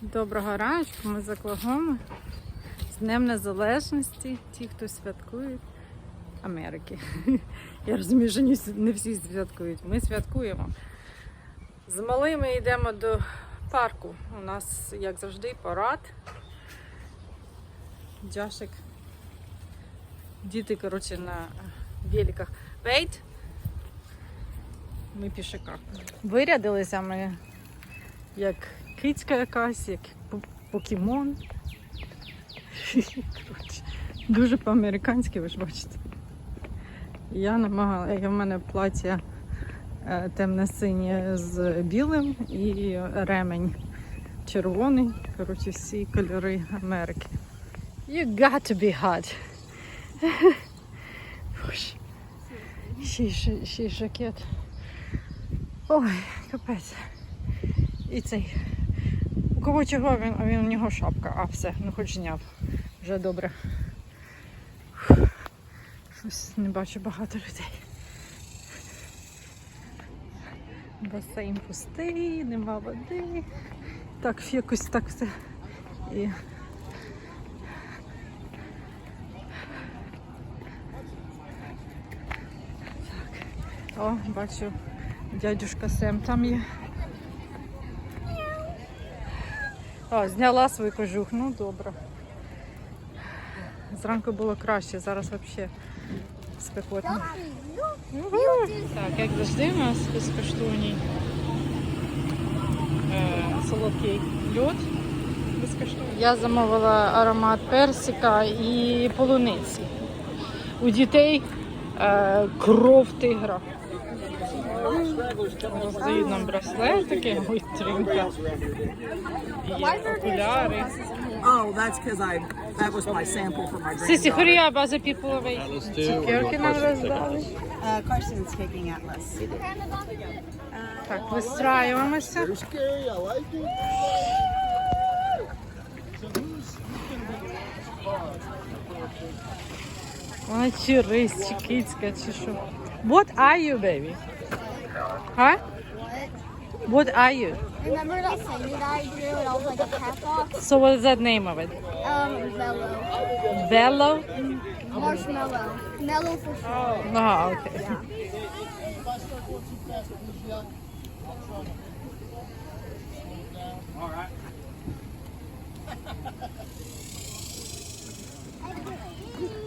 Доброго раночку, ми з Оклахоми. З Днем Незалежності, ті, хто святкують Америки. Я розумію, що не всі- святкують. Ми святкуємо. З малими йдемо до парку. У нас, як завжди, парад. Джашик. Діти, коротше, на великах. Вейт. Ми пішака. Вирядилися ми як кицька якась, як покемон. Коротше, дуже по-американськи, ви ж бачите. Я намагала, в мене плаття е, темно-синє з білим і ремень червоний. Коротше, всі кольори Америки. You got to be hot. Ще й жакет. Ой, капець. І цей. Кого чого, він, він у нього шапка. А все, ну хоч зняв. Вже добре. Щось не бачу багато людей. Басейн пустий, нема води. Так, якось так все. І... Так. О, бачу, дядюшка Сем там є. О, зняла свій кожух, ну добре. Зранку було краще, зараз взагалі спекотно. Угу. Так, як завжди, у нас безкоштовний е, солодкий льод. Безкоштовний. Я замовила аромат персика і полуниці. У дітей е, кров тигра. Роздають нам браслетики, ой, тринка. Є окуляри. Oh, that's because I that was my sample for my Сисі, granddaughter. хорі, аба за піпловий. Цукерки нам роздали. Uh, Carson's kicking Atlas. Так, вистраюємося. You're scary. I like it. Вона чи рись, чи кицька, чи що. What are you, baby? Huh? What are you? Remember that thing that I drew and I was like a cat box? So what is that name of it? Um, mellow. Vello? Marshmallow. Mellow for sure. Ага, окей.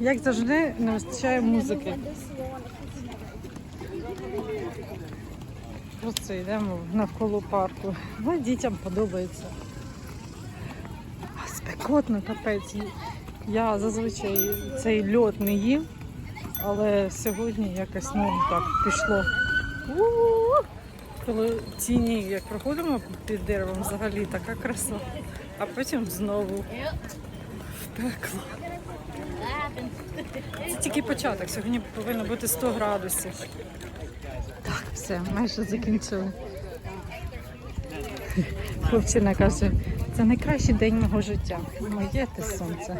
Як завжди, не вистачає музики. Просто йдемо навколо парку. Ну, дітям подобається. Спекотно, капець. Я зазвичай цей льод не їм, але сьогодні якось ну, так пішло. У-у-у. Коли тіні, як проходимо під деревом, взагалі така краса, а потім знову в пекло. Це тільки початок. Сьогодні повинно бути 100 градусів. Все, майже закінчили. Хлопчина каже, це найкращий день мого життя. Моє те сонце.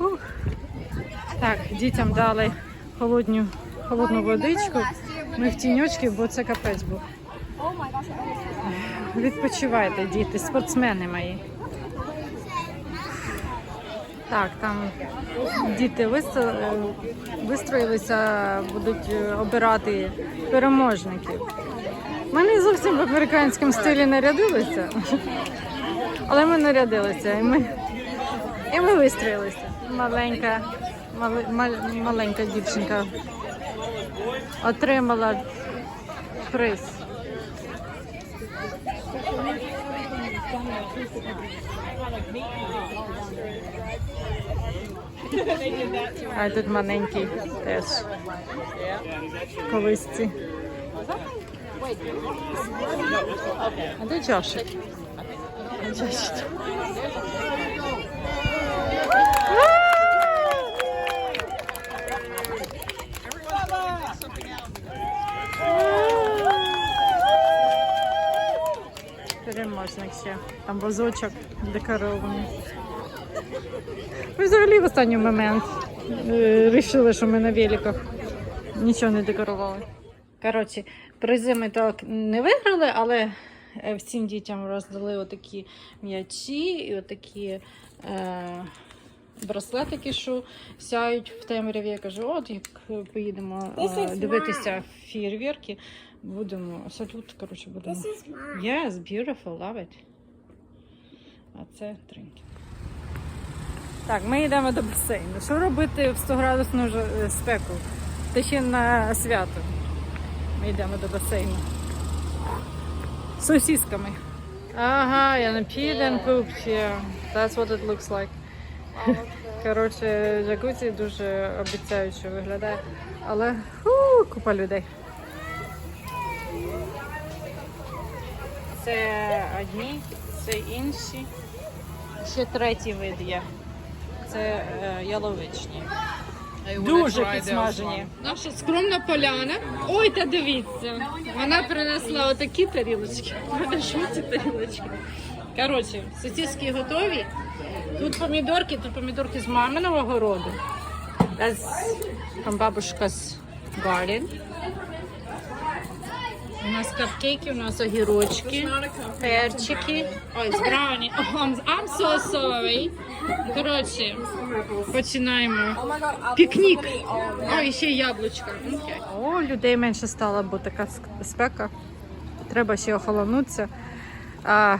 Ух. Так, дітям дали холодню, холодну водичку. Ми в тіньочки, бо це капець був. Відпочивайте, діти, спортсмени мої. Так, там діти вистроїлися, будуть е, обирати переможників. Ми не зовсім в американському стилі нарядилися, але ми нарядилися і ми, і ми вистроїлися. Маленька, мали- мал- маленька дівчинка отримала приз. А тут маленький теж. В колисці. А де Джошик? А Джошик. Переможник ще. Там возочок декорований. Ми взагалі в останній момент е, вирішили, що ми на великах нічого не декорували. Коротше, Призи ми так не виграли, але е, всім дітям роздали отакі м'ячі і отакі е, браслетики, що сяють в темряві. Я кажу, от як поїдемо This е, дивитися фєрверки, будемо салют, коротше, будемо. Yes, beautiful, love it. А це тринки. Так, ми йдемо до басейну. Що робити в 100 градусну е, спеку? Та ще на свято. Ми йдемо до басейну. З сосісками. Ага, я не and pooped. That's what it looks like. Коротше, джакузі дуже обіцяюче виглядає. Але фу, купа людей. Це одні, це інші. Ще третій вид є. Це е, яловичні. Дуже підсмажені. Наша скромна поляна. Ой, та дивіться. Вона принесла отакі тарілочки. Вона ці тарілочки? Коротше, сосиски готові. Тут помідорки, тут помідорки з маминого городу. That's from бабушка's garden. У нас капкейки, у нас огірочки, перчики. Ой, брауні. I'm, so sorry. Коротше, починаємо. Пікнік. Ой, ще яблучка. О, людей менше стало, бо така спека. Треба ще охолонутися. А,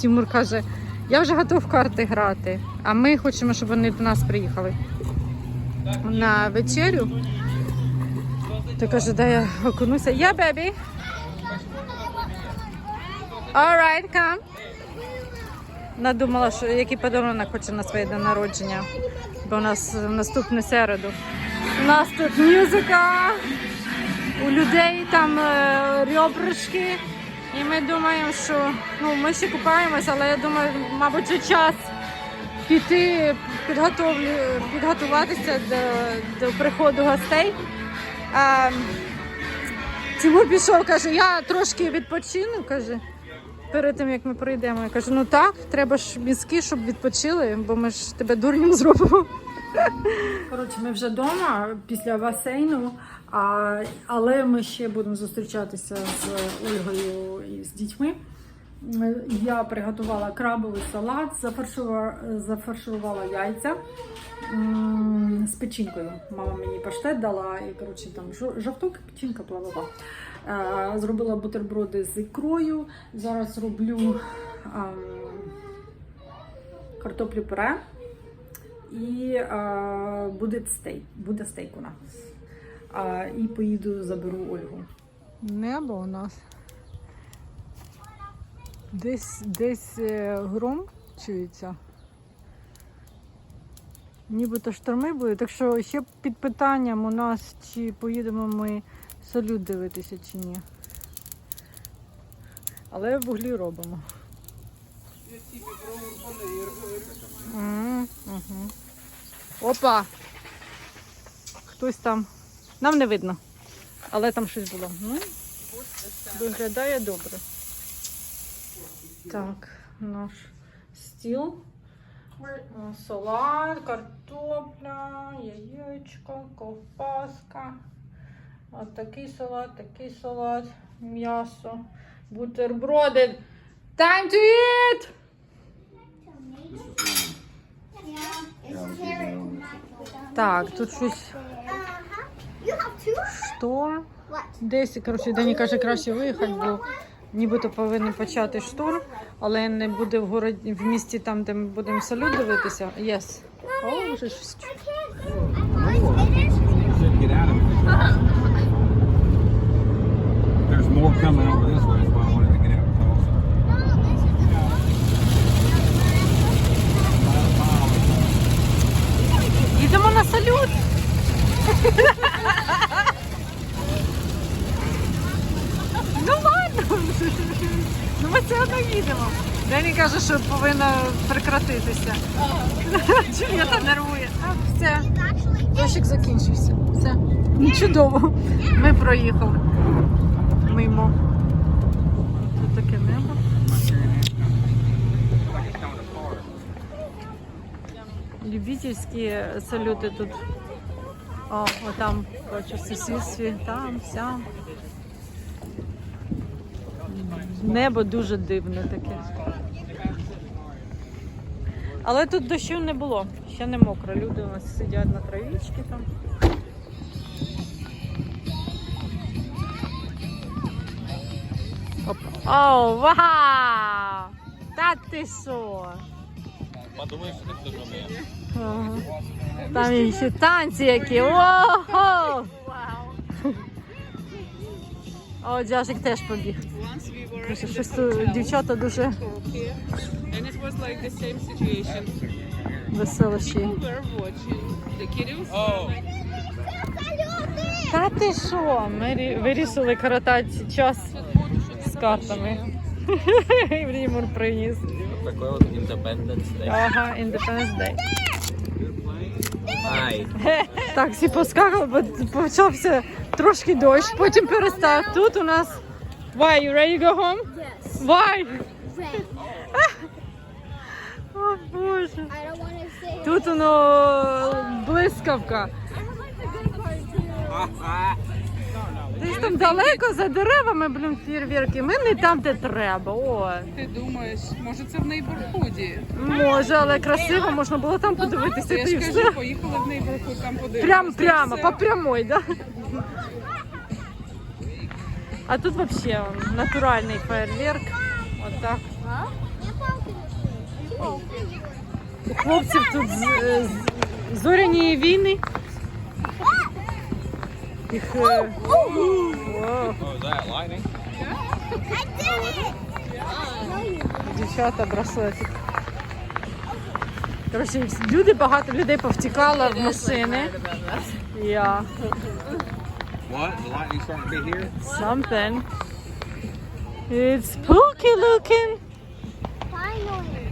Тимур каже, я вже готов карти грати, а ми хочемо, щоб вони до нас приїхали на вечерю. То каже, дай я окунуся. Я, бебі. Alright, come. Надумала, що який подарунок хоче на своє день народження. Бо у нас в наступну середу. У нас тут музика, у людей там е, ребрышки. І ми думаємо, що ну, ми ще купаємося, але я думаю, мабуть, вже час піти підготовлю, підготуватися до, до приходу гостей. А, Тимур пішов, каже, я трошки відпочину, каже. Перед тим як ми прийдемо, я кажу, ну так, треба ж мізки, щоб відпочили, бо ми ж тебе дурнім зробимо. Коротше, ми вже вдома після басейну, а, але ми ще будемо зустрічатися з Ольгою і з дітьми. Я приготувала крабовий салат, зафаршувала, зафарширувала яйця з печінкою. Мама мені паштет дала і коротше там жо- жовток, печінка. Е, Зробила бутерброди з ікрою. Зараз роблю ем, картоплю пюре. І е, буде стейк. Буде стейк у нас. І поїду, заберу Ольгу. Небо у нас. Десь, десь е, гром чується. Нібито шторми були, так що ще під питанням у нас, чи поїдемо ми салют дивитися чи ні. Але вуглі робимо. М, мгм. Опа! Хтось там. Нам не видно. Але там щось було. Ну, виглядає добре. Так, наш стіл. Е, Салат, картопля, яєчко, ковбаска. От такий салат, такий салат, м'ясо, бутерброди. Time to eat! Так, тут щось. What? Десь, коротше, Дені каже, краще виїхати, бо нібито повинен почати штурм, але не буде в городі в місті там, де ми будемо салют дивитися. Yes. О, вже щось. I can't. Am I finished? Shouldn't get out of it. There's more coming over this way, why I wanted to get out closer. Їдемо на салют. ну ладно. Ну ми все одно їдемо. Дені каже, що повинна прекратитися. Джулієта нервує. Все. Дощик закінчився. Все. Чудово. Ми проїхали. Мимо. Тут таке небо. Любительські салюти тут. О, отам бачу сусідстві, там, сям. небо дуже дивне таке. Але тут дощу не було, ще не мокро. Люди у нас сидять на травічці там. О, вау! Та ти що? Подумаєш, що ти вміє. Там є ще танці які. Ого! О, Джашик теж побіг. Once we were щось тут дівчата дуже here, and it was like the same situation. веселощі. People were watching. The kiddos Oh. were like, Та ти що? Ми рі- вирішили коротати час картами. Рімур приніс. Такой от Independence Day. Ага, Independence Day. Ай. Так, всі поскакали, бо почався трошки дощ, потім перестав. Тут у нас. Why, you ready to go home? Yes. Why? О, Боже. Тут воно блискавка. Десь там далеко за деревами, блін, фєрверки. Ми не там, де треба. О, ти думаєш, може це в нейборхуді? може, але красиво, можна було там подивитися. Я ж кажу, поїхали в нейборхуд, там подивимося. Прям прямо, по прямой, да? А тут вообще натуральний фейерверк. От так. У хлопців тут з- з- зоряні війни. Їх, е, Вау. Oh, is that lightning? Дівчата браслети. Коротше, люди, багато людей повтікало в машини. Я. What? The lightning starting to be here? Something. It's spooky looking. Finally.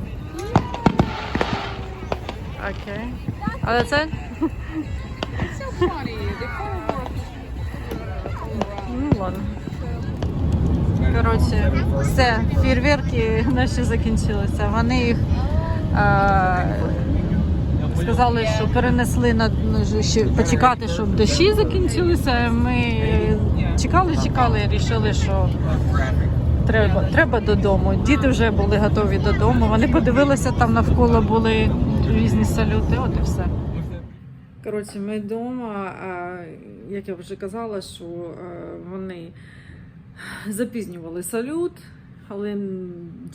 Okay. Oh, that's it? It's so funny. Ладно. Коротше, все, фейерверки наші закінчилися. Вони їх е, сказали, що перенесли на ну, ще почекати, щоб дощі закінчилися. Ми чекали, чекали і вирішили, що треба, треба додому. Діти вже були готові додому. Вони подивилися, там навколо були різні салюти. От і все. Коротше, ми вдома, як я вже казала, що е, вони запізнювали салют, але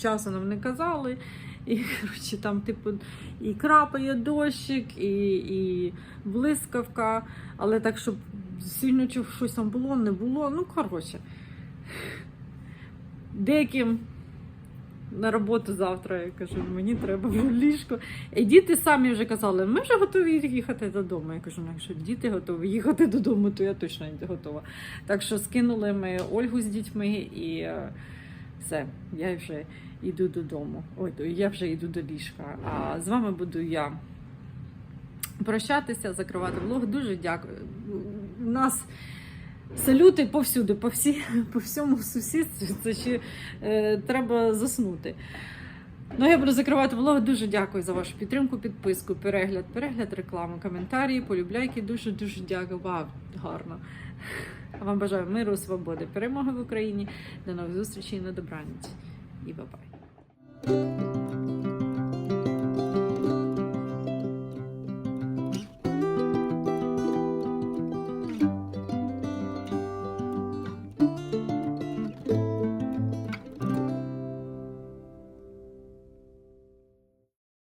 часу нам не казали. І коротше, там, типу, і крапає дощик, і, і блискавка, але так, щоб сильно щось там було, не було. Ну, коротше. Деяким на роботу завтра. Я кажу, мені треба в ліжко. І діти самі вже казали, ми вже готові їхати додому. Я кажу, ну якщо діти готові їхати додому, то я точно не готова. Так що скинули ми Ольгу з дітьми і е, все, я вже йду додому. Ой, я вже йду до ліжка. А з вами буду я прощатися, закривати влог. Дуже дякую. У нас салюти повсюди, по, всі, по всьому сусідстві. Це ще е, треба заснути. Ну, я буду закривати влог. Дуже дякую за вашу підтримку, підписку, перегляд, перегляд реклами, коментарі, полюбляйки. Дуже дуже дякую. Вау, гарно. Вам бажаю миру, свободи, перемоги в Україні. До нових зустрічей на добраніч. І бабай.